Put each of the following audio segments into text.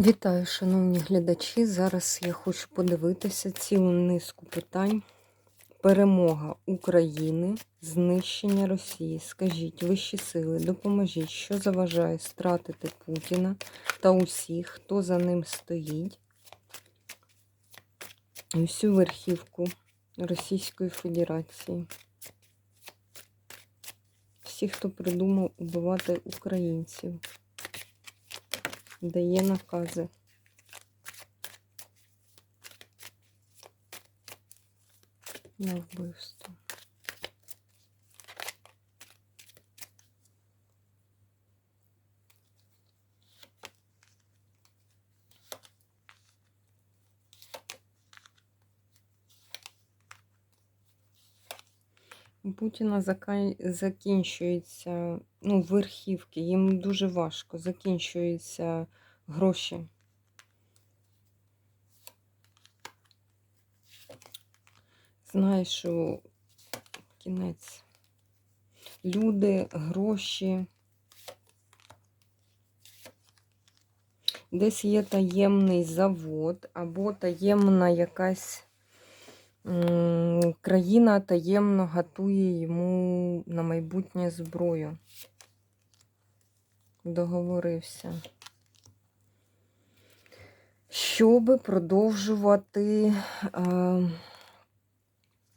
Вітаю, шановні глядачі. Зараз я хочу подивитися цілу низку питань. Перемога України, знищення Росії. Скажіть, вищі сили, допоможіть, що заважає стратити Путіна та усіх, хто за ним стоїть, і всю верхівку Російської Федерації. Всі, хто придумав убивати українців дає накази. На вбивство. Путіна закінчується, ну, верхівки, їм дуже важко, закінчуються гроші. Що кінець. Люди, гроші. Десь є таємний завод або таємна якась країна таємно готує йому на майбутнє зброю. Договорився. Щоб продовжувати, е,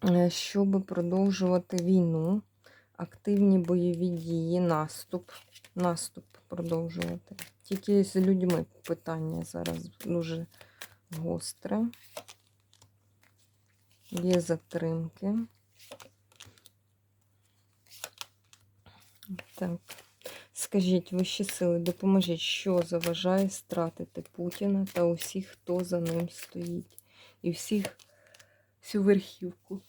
е, щоб продовжувати війну, активні бойові дії, наступ, наступ продовжувати. Тільки з людьми питання зараз дуже гостре. Є затримки. Так. Скажіть, вищі сили, допоможіть, що заважає стратити Путіна та усіх, хто за ним стоїть. І всіх, всю верхівку.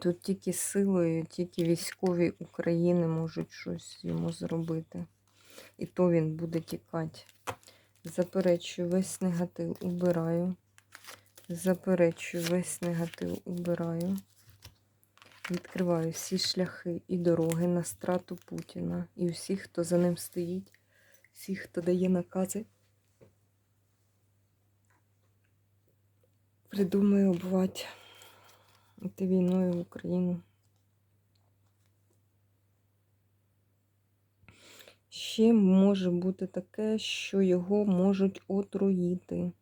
Тут тільки силою, тільки військові України можуть щось йому зробити. І то він буде тікати. Заперечую, весь негатив убираю. Заперечую, весь негатив убираю. Відкриваю всі шляхи і дороги на страту Путіна і всіх, хто за ним стоїть, всіх, хто дає накази. Придумає обвати йти війною в Україну. Ще може бути таке, що його можуть отруїти.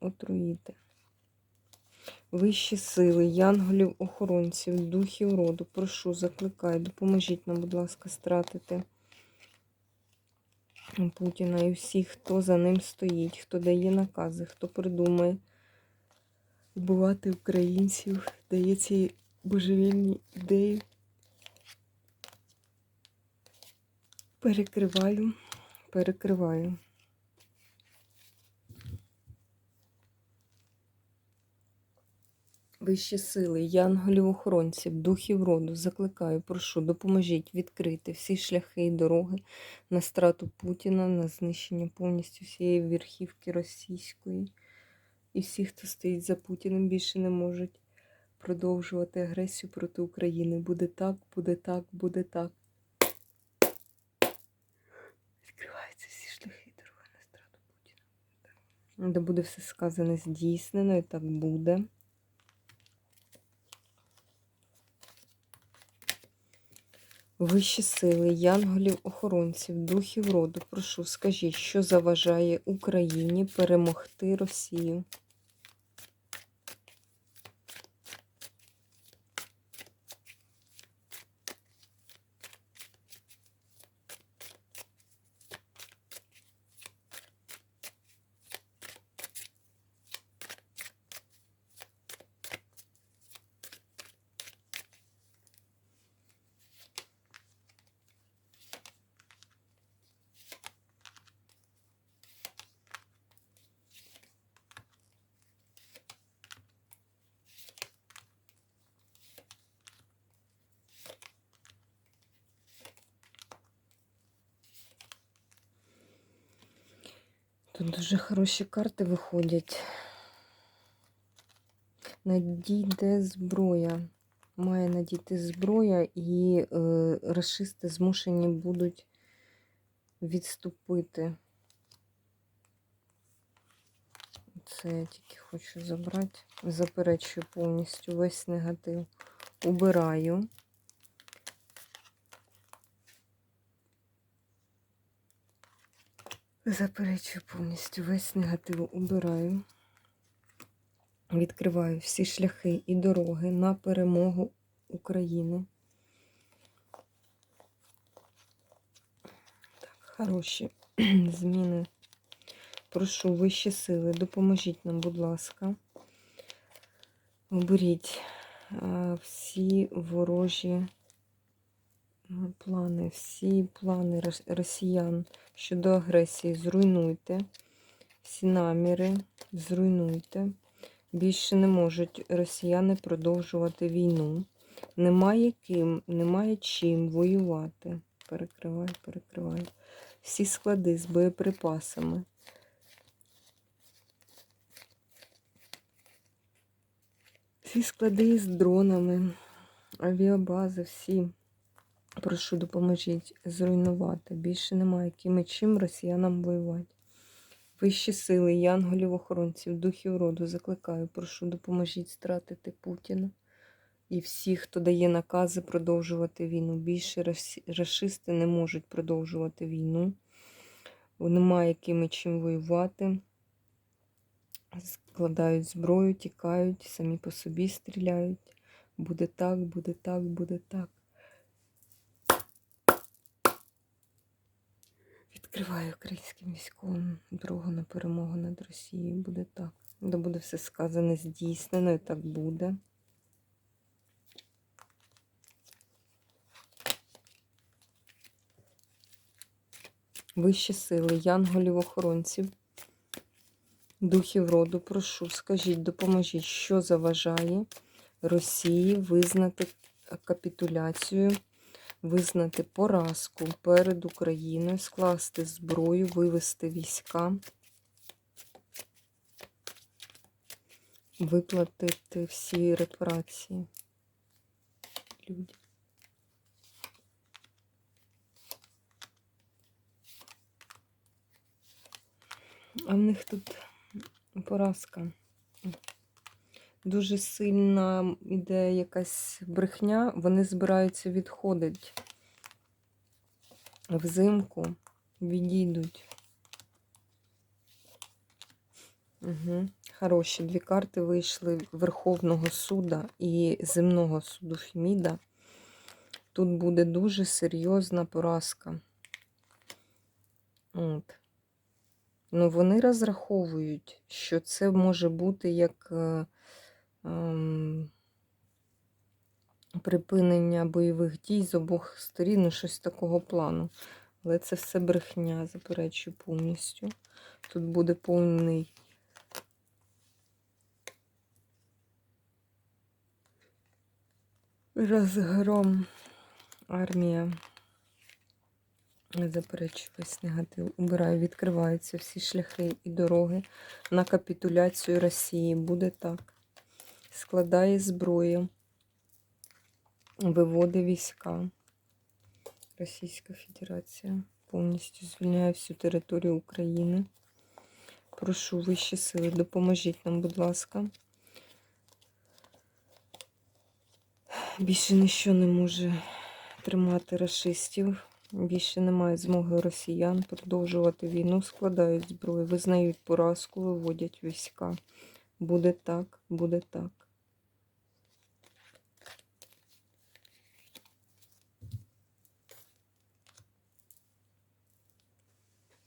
Отруїти. Вищі сили, янголів, охоронців, духів роду, прошу, закликаю, допоможіть нам, будь ласка, стратити Путіна і всіх, хто за ним стоїть, хто дає накази, хто придумає вбивати українців, дає ці божевільні ідеї. Перекриваю, перекриваю. Вищі сили, янголів-охоронців, духів роду, закликаю, прошу, допоможіть відкрити всі шляхи і дороги на страту Путіна, на знищення повністю всієї верхівки російської. І всі, хто стоїть за Путіним, більше не можуть продовжувати агресію проти України. Буде так, буде так, буде так. Де буде все сказане здійснено, і так буде. Вищі сили, янголів, охоронців, духів роду, прошу, скажіть, що заважає Україні перемогти Росію? Тут дуже хороші карти виходять. Надійде зброя. має надійти зброя, і е, расисти змушені будуть відступити. Це я тільки хочу забрати. Заперечую повністю весь негатив. Убираю. Заперечую повністю весь негатив. Убираю. Відкриваю всі шляхи і дороги на перемогу України. Так, хороші зміни. Прошу вищі сили, допоможіть нам, будь ласка. Оберіть всі ворожі плани, всі плани росіян щодо агресії. Зруйнуйте. Всі наміри зруйнуйте. Більше не можуть росіяни продовжувати війну. Немає ким, немає чим воювати. Перекриваю, перекриваю. Всі склади з боєприпасами. Всі склади з дронами, авіабази, всі. Прошу, допоможіть зруйнувати. Більше немає ким і чим росіянам воювати. Вищі сили, янголів, охоронців, духів роду закликаю, прошу, допоможіть стратити Путіна і всіх, хто дає накази продовжувати війну. Більше рашисти не можуть продовжувати війну. Немає ким і чим воювати. Складають зброю, тікають, самі по собі стріляють. Буде так, буде так, буде так. Відкриваю українським військовим дорогу на перемогу над Росією. Буде так. Де буде все сказане, здійснено, і так буде. Вищі сили, янголів, охоронців, духів роду, прошу, скажіть, допоможіть, що заважає Росії визнати капітуляцію визнати поразку перед Україною, скласти зброю, вивести війська, виплатити всі репарації людям. А в них тут поразка. Дуже сильна іде якась брехня, вони збираються відходити взимку, відійдуть. Угу. Хороші дві карти вийшли Верховного суда і земного суду Феміда. Тут буде дуже серйозна поразка. От. Ну, вони розраховують, що це може бути як е, припинення бойових дій з обох сторін, ну, щось такого плану. Але це все брехня, заперечую повністю. Тут буде повний розгром армія. Заперечую весь негатив. Убираю, відкриваються всі шляхи і дороги на капітуляцію Росії. Буде так. Складає зброю, виводить війська. Російська Федерація повністю звільняє всю територію України. Прошу вищі сили, допоможіть нам, будь ласка. Більше ніщо не може тримати расистів. Більше немає змоги росіян продовжувати війну, складають зброю, визнають поразку, виводять війська. Буде так, буде так.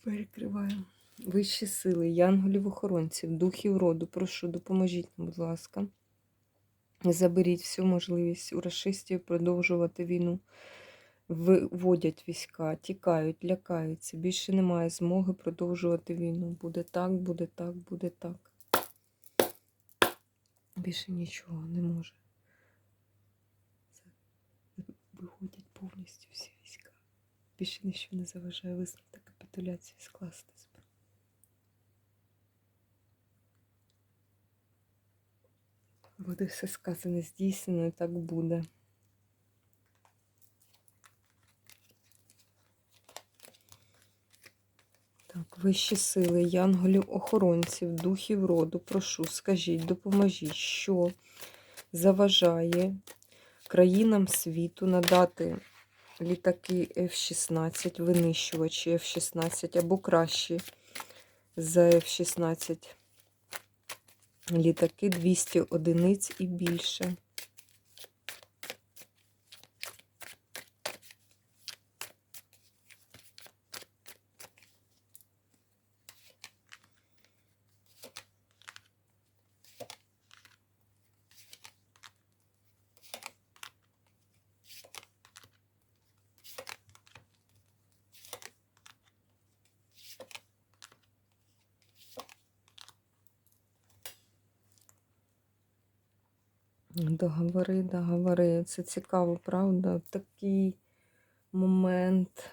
Перекриваю. Вищі сили, янголів охоронців, духів роду, прошу, допоможіть будь ласка. Заберіть всю можливість у расистів продовжувати війну. Виводять війська, тікають, лякаються. Більше немає змоги продовжувати війну. Буде так, буде так, буде так. Більше нічого не може. Це Виходять повністю всі війська. Більше нічого не заважає визнати капітуляцію, скласти зброю. Буде все сказане здійснено і так буде. Вищі сили, янголів, охоронців, духів роду, прошу, скажіть, допоможіть, що заважає країнам світу надати літаки F-16, винищувачі F-16 або кращі за F-16 літаки 200 одиниць і більше. Договори, договори. Це цікаво, правда? Такий момент.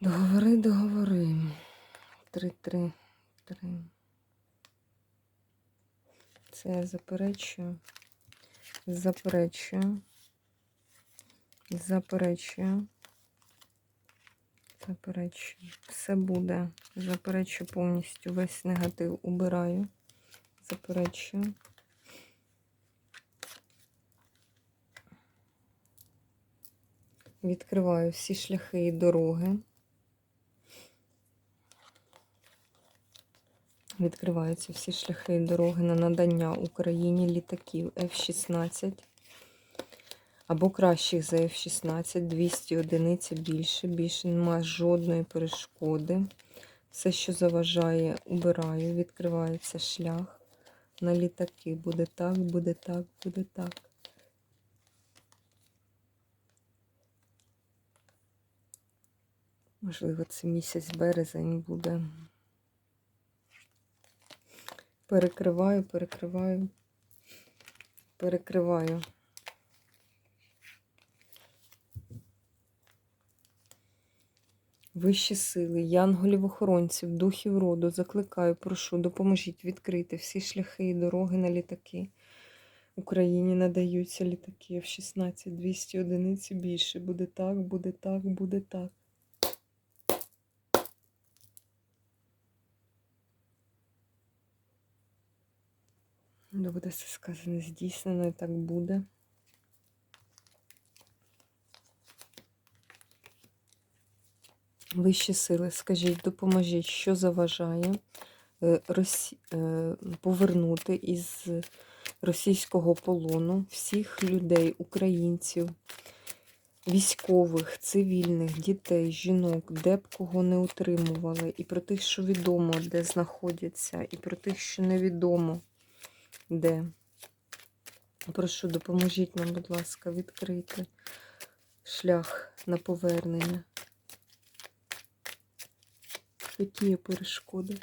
Договори, договори. Три, три, три. Це я заперечую. Заперечую. Заперечую. Заперечую. Все буде. Заперечую повністю. Весь негатив убираю. Заперечую. Відкриваю всі шляхи і дороги. Відкриваються всі шляхи і дороги на надання Україні літаків F-16 або кращих за F-16, 200 одиниць більше. Більше немає жодної перешкоди. Все, що заважає, убираю. Відкривається шлях на літаки. Буде так, буде так, буде так. Можливо, це місяць березень буде. Перекриваю, перекриваю, перекриваю. Вищі сили, янголів-охоронців, духів роду, закликаю, прошу, допоможіть відкрити всі шляхи і дороги на літаки. Україні надаються літаки F-16, 200 одиниць і більше. Буде так, буде так, буде так. Ну, буде все сказане здійснено, і так буде. Вищі сили, скажіть, допоможіть, що заважає е, е, повернути із російського полону всіх людей, українців, військових, цивільних, дітей, жінок, де б кого не утримували, і про тих, що відомо, де знаходяться, і про тих, що невідомо де. Прошу, допоможіть нам, будь ласка, відкрити шлях на повернення. Які є перешкоди?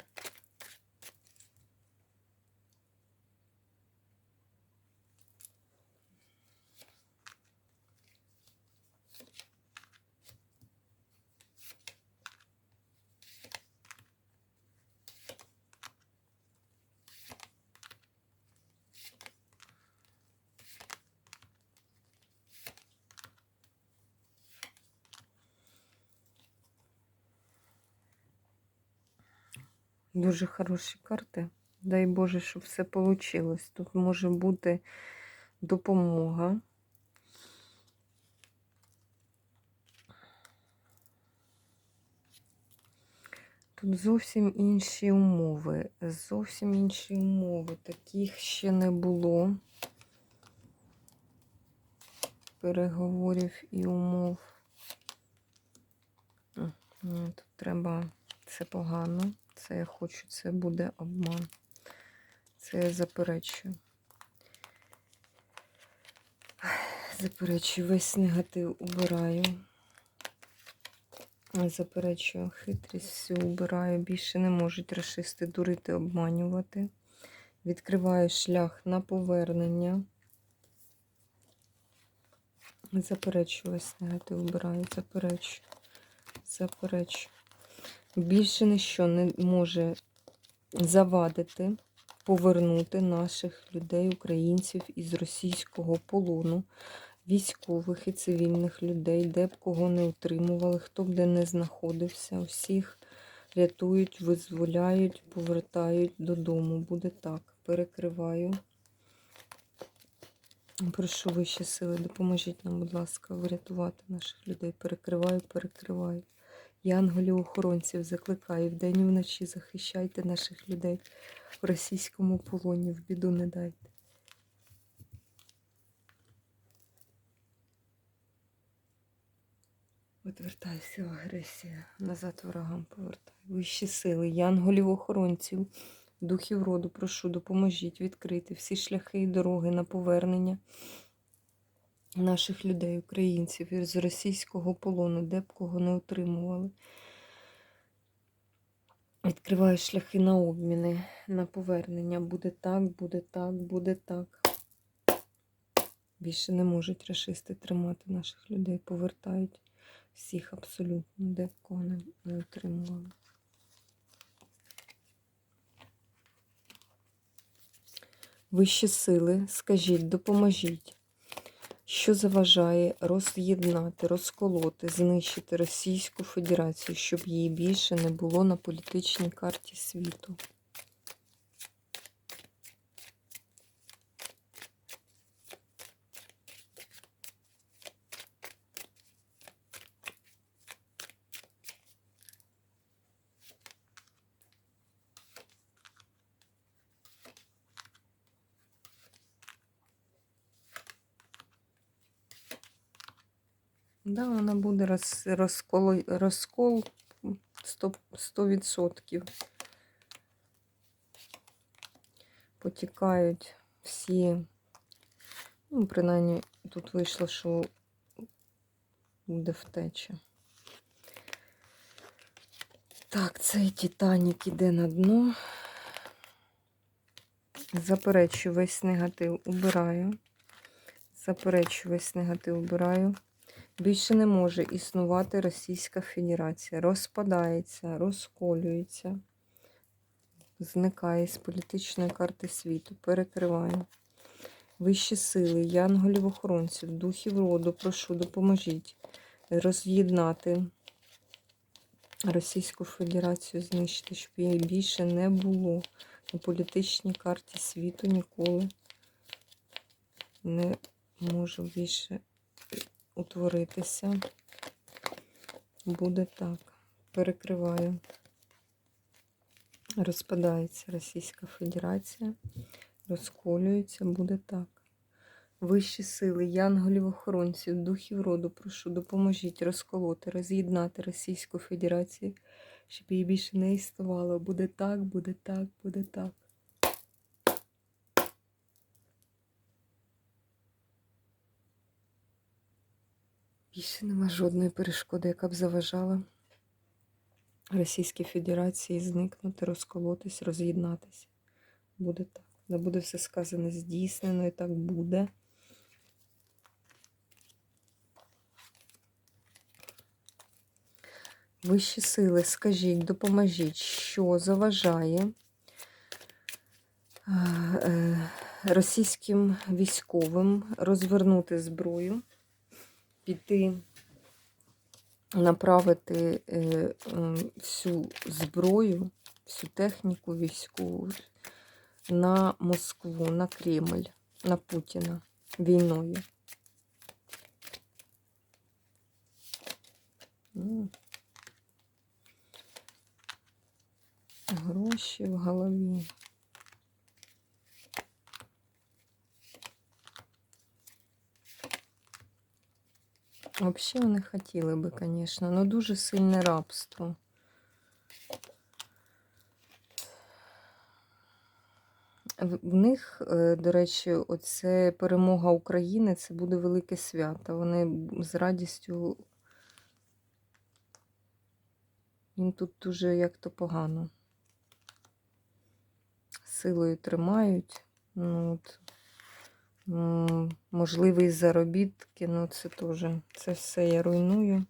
Дуже хороші карти. Дай Боже, щоб все вийшло. Тут може бути допомога. Тут зовсім інші умови. Зовсім інші умови. Таких ще не було. Переговорів і умов. Тут треба це погано. Це я хочу, це буде обман. Це я заперечую. Заперечую, весь негатив убираю. Заперечую, хитрість всю убираю. Більше не можуть расисти дурити, обманювати. Відкриваю шлях на повернення. Заперечую, весь негатив убираю, заперечую. Заперечую. Більше ніщо не може завадити повернути наших людей, українців із російського полону, військових і цивільних людей, де б кого не утримували, хто б де не знаходився, усіх рятують, визволяють, повертають додому. Буде так. Перекриваю. Прошу вищі сили, допоможіть нам, будь ласка, врятувати наших людей. Перекриваю, перекриваю. Янголів охоронців закликаю вдень і вночі захищайте наших людей в російському полоні, в біду не дайте. Відвертайся, агресія. Назад ворогам повертай. Вищі сили, янголів охоронців, духів роду, прошу, допоможіть відкрити всі шляхи і дороги на повернення наших людей, українців із російського полону, де б кого не отримували. Відкриваю шляхи на обміни, на повернення. Буде так, буде так, буде так. Більше не можуть рашисти тримати наших людей. Повертають всіх абсолютно, де б кого не отримували. Вищі сили, скажіть, допоможіть, що заважає роз'єднати, розколоти, знищити Російську Федерацію, щоб її більше не було на політичній карті світу. Да, вона буде роз, розкол, розкол 100%. 100%. Потікають всі, ну, принаймні, тут вийшло, що буде втеча. Так, цей Титанік іде на дно. Заперечую весь негатив, убираю. Заперечую весь негатив, убираю. Більше не може існувати Російська Федерація. Розпадається, розколюється, зникає з політичної карти світу. Перекриваю. Вищі сили, янголів охоронців, духів роду, прошу, допоможіть роз'єднати Російську Федерацію, знищити, щоб її більше не було на політичній карті світу ніколи не може більше утворитися. Буде так. Перекриваю. Розпадається Російська Федерація, розколюється, буде так. Вищі сили, янголів охоронців, духів роду, прошу, допоможіть розколоти, роз'єднати Російську Федерацію, щоб її більше не існувало. Буде так, буде так, буде так. Більше нема жодної перешкоди, яка б заважала Російській Федерації зникнути, розколотись, роз'єднатися. Буде так. Не буде все сказане здійснено і так буде. Вищі сили, скажіть, допоможіть, що заважає е, е, російським військовим розвернути зброю піти, направити е, всю зброю, всю техніку військову на Москву, на Кремль, на Путіна війною. Гроші в голові. Взагалі вони хотіли би, звісно, але дуже сильне рабство. В них, е, до речі, оце перемога України це буде велике свято. Вони з радістю. Їм тут дуже як то погано. Силою тримають. Ну, от. Можливі заробітки, ну це теж. Це все я руйную.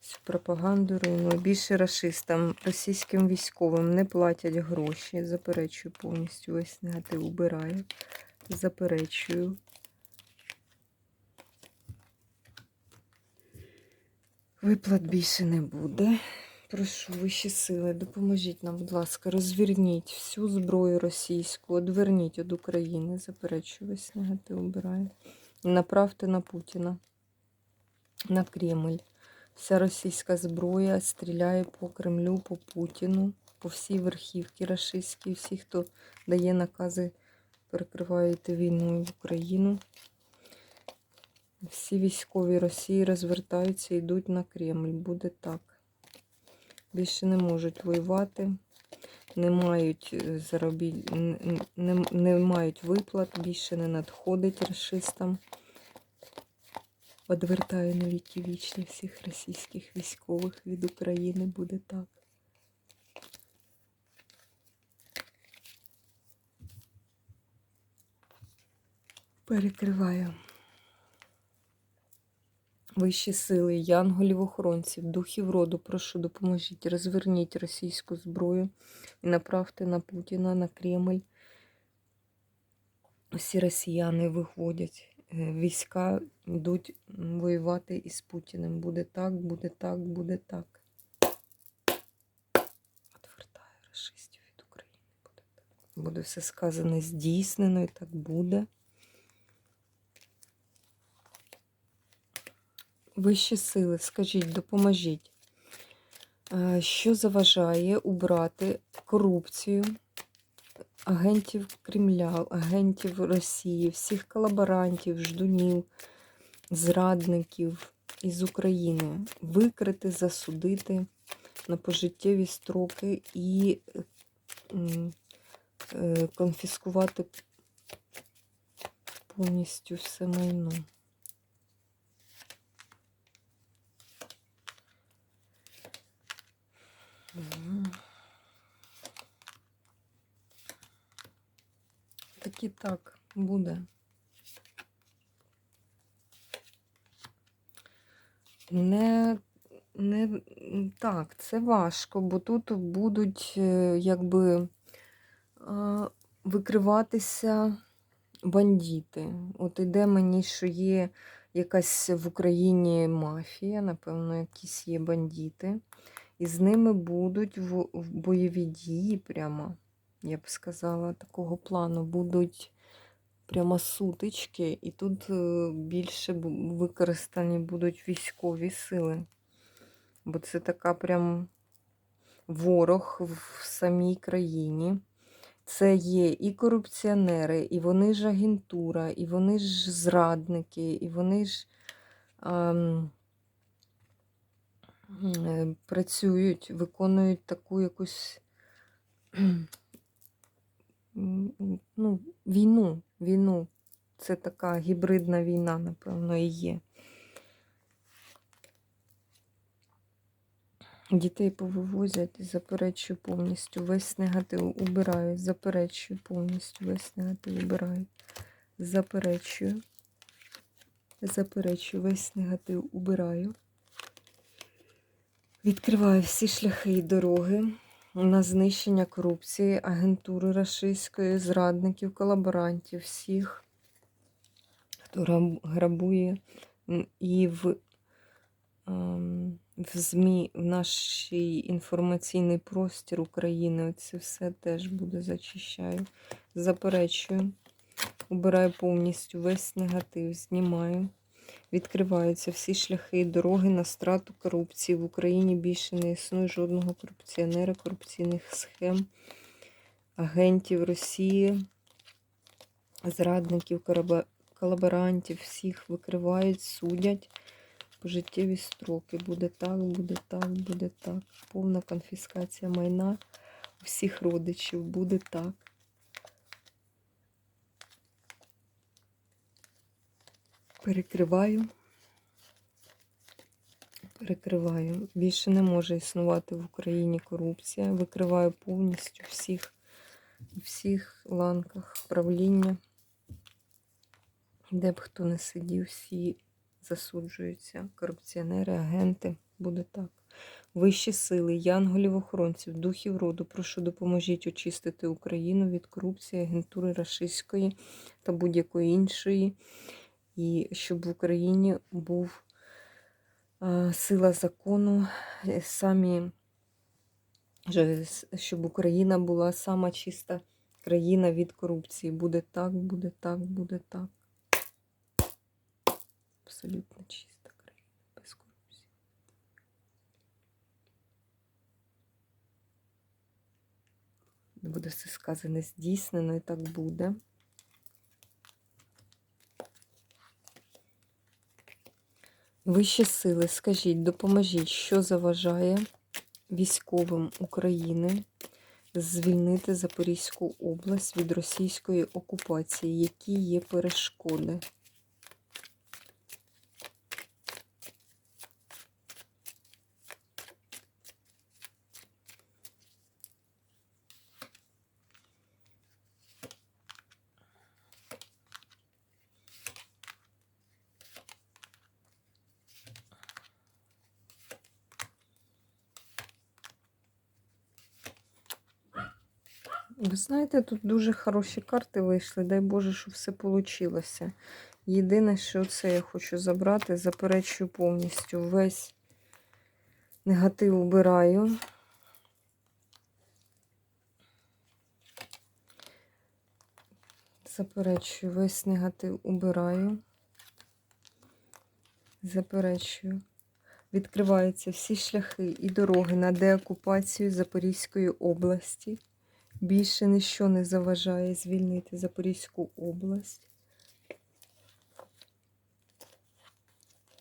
Цю пропаганду руйнує. Більше рашистам, російським військовим не платять гроші. Заперечую повністю весь негатив убираю. Заперечую. Виплат більше не буде. Прошу вищі сили, допоможіть нам, будь ласка, розверніть всю зброю російську, одверніть від України, заперечую весь негатив убираю. І направте на Путіна, на Кремль. Вся російська зброя стріляє по Кремлю, по Путіну, по всій верхівці рашистській, всі, хто дає накази, перекривають війну в Україну. Всі військові Росії розвертаються і йдуть на Кремль. Буде так. Більше не можуть воювати, не мають е, заробі... не, не мають виплат, більше не надходить расистам. Одвертаю на віки вічні всіх російських військових від України. Буде так. Перекриваю. Вищі сили, янголів-охоронців, духів роду, прошу, допоможіть, розверніть російську зброю і направте на Путіна, на Кремль. Всі росіяни виходять, е, війська йдуть воювати із Путіним. Буде так, буде так, буде так. Отвертаю расистів від України. Буде так. Буде все сказане здійснено і так буде. Вищі сили, скажіть, допоможіть, Е, що заважає убрати корупцію агентів Кремля, агентів Росії, всіх колаборантів, ждунів, зрадників із України, викрити, засудити на пожиттєві строки і е, конфіскувати повністю все майно. Так і так буде. Не, не так, це важко, бо тут будуть е, якби викриватися бандити. От іде мені, що є якась в Україні мафія, напевно, якісь є бандити. І з ними будуть в, в бойові дії прямо, я б сказала, такого плану. Будуть прямо сутички, і тут е, більше використані будуть військові сили. Бо це така прям ворог в самій країні. Це є і корупціонери, і вони ж агентура, і вони ж зрадники, і вони ж. ем, працюють, виконують таку якусь ну, війну. війну. Це така гібридна війна, напевно, і є. Дітей повивозять, заперечую повністю. Весь негатив убираю, заперечую повністю, весь негатив убираю. Заперечую. Заперечую, весь негатив убираю. Відкриваю всі шляхи і дороги на знищення корупції, агентури рашистської, зрадників, колаборантів, всіх, хто грабує і в, ем, в ЗМІ, в наш інформаційний простір України. Це все теж буде зачищаю. Заперечую. Убираю повністю весь негатив, знімаю. Відкриваються всі шляхи і дороги на страту корупції. В Україні більше не існує жодного корупціонера, корупційних схем, агентів Росії, зрадників, колаборантів, всіх викривають, судять. Пожиттєві строки. Буде так, буде так, буде так. Повна конфіскація майна всіх родичів. Буде так. Перекриваю. Перекриваю. Більше не може існувати в Україні корупція. Викриваю повністю всіх, всіх ланках правління. Де б хто не сидів, всі засуджуються. Корупціонери, агенти. буде так. Вищі сили, янголів охоронців, духів роду, прошу допоможіть очистити Україну від корупції, агентури рашистської та будь-якої іншої, і щоб в Україні був е, сила закону, е, самі, щоб Україна була сама чиста країна від корупції. Буде так, буде так, буде так. Абсолютно чиста країна без корупції. Буде все сказане здійснено і так буде. Вищі сили, скажіть, допоможіть, що заважає військовим України звільнити Запорізьку область від російської окупації, які є перешкоди. Знаєте, тут дуже хороші карти вийшли. Дай Боже, щоб все вийшло. Єдине, що це я хочу забрати, заперечую повністю весь негатив убираю. Заперечую, весь негатив убираю. Заперечую. Відкриваються всі шляхи і дороги на деокупацію Запорізької області. Більше ніщо не заважає звільнити Запорізьку область.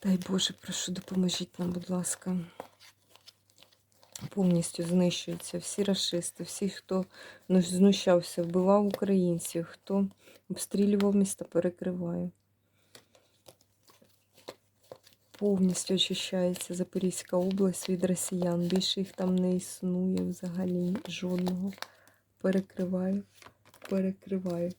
Дай Боже, прошу, допоможіть нам, будь ласка. Повністю знищуються всі расисти, всі, хто ну, знущався, вбивав українців, хто обстрілював міста, перекриває. Повністю очищається Запорізька область від росіян. Більше їх там не існує взагалі жодного. Перекриваю, перекриваю.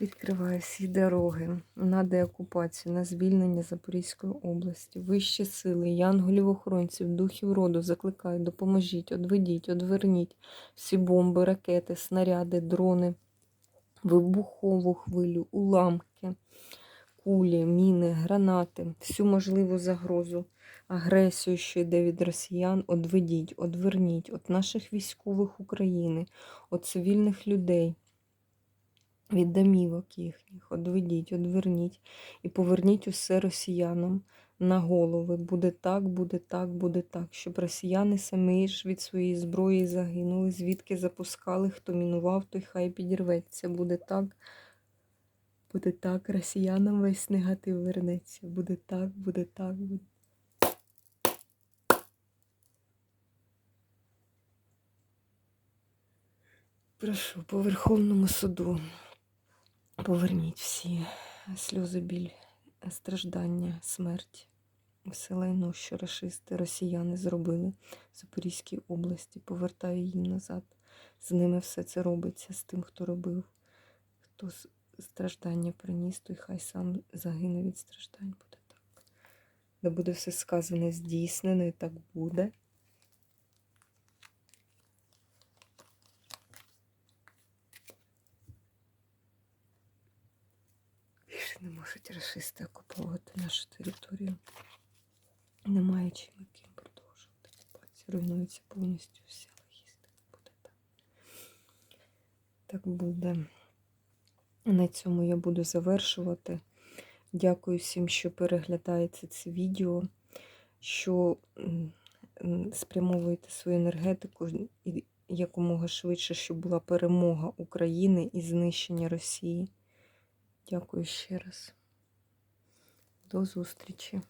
Відкриваю всі дороги на деокупацію, на звільнення Запорізької області. Вищі сили, янголів охоронців, духів роду закликаю, допоможіть, одведіть, одверніть всі бомби, ракети, снаряди, дрони, вибухову хвилю, уламки, кулі, міни, гранати, всю можливу загрозу, агресію, що йде від росіян, одведіть, одверніть від наших військових України, від цивільних людей від домівок їхніх, одведіть, одверніть і поверніть усе росіянам на голови. Буде так, буде так, буде так, щоб росіяни самі ж від своєї зброї загинули, звідки запускали, хто мінував, той хай підірветься. Буде так, буде так, росіянам весь негатив вернеться. Буде так, буде так, буде. Прошу по Верховному суду. Поверніть всі сльози, біль, страждання, смерть, все лайно, що рашисти, росіяни зробили в Запорізькій області. Повертаю їм назад. З ними все це робиться, з тим, хто робив, хто страждання приніс, той хай сам загине від страждань. Буде так. Де буде все сказане, здійснено, і так буде. Більше не можуть расисти окуповувати нашу територію. Немає чим і продовжувати окупацію. Руйнується повністю вся логістика. Буде так. Так буде. На цьому я буду завершувати. Дякую всім, що переглядаєте це відео, що спрямовуєте свою енергетику і якомога швидше, щоб була перемога України і знищення Росії. Дякую ще раз. До зустрічі.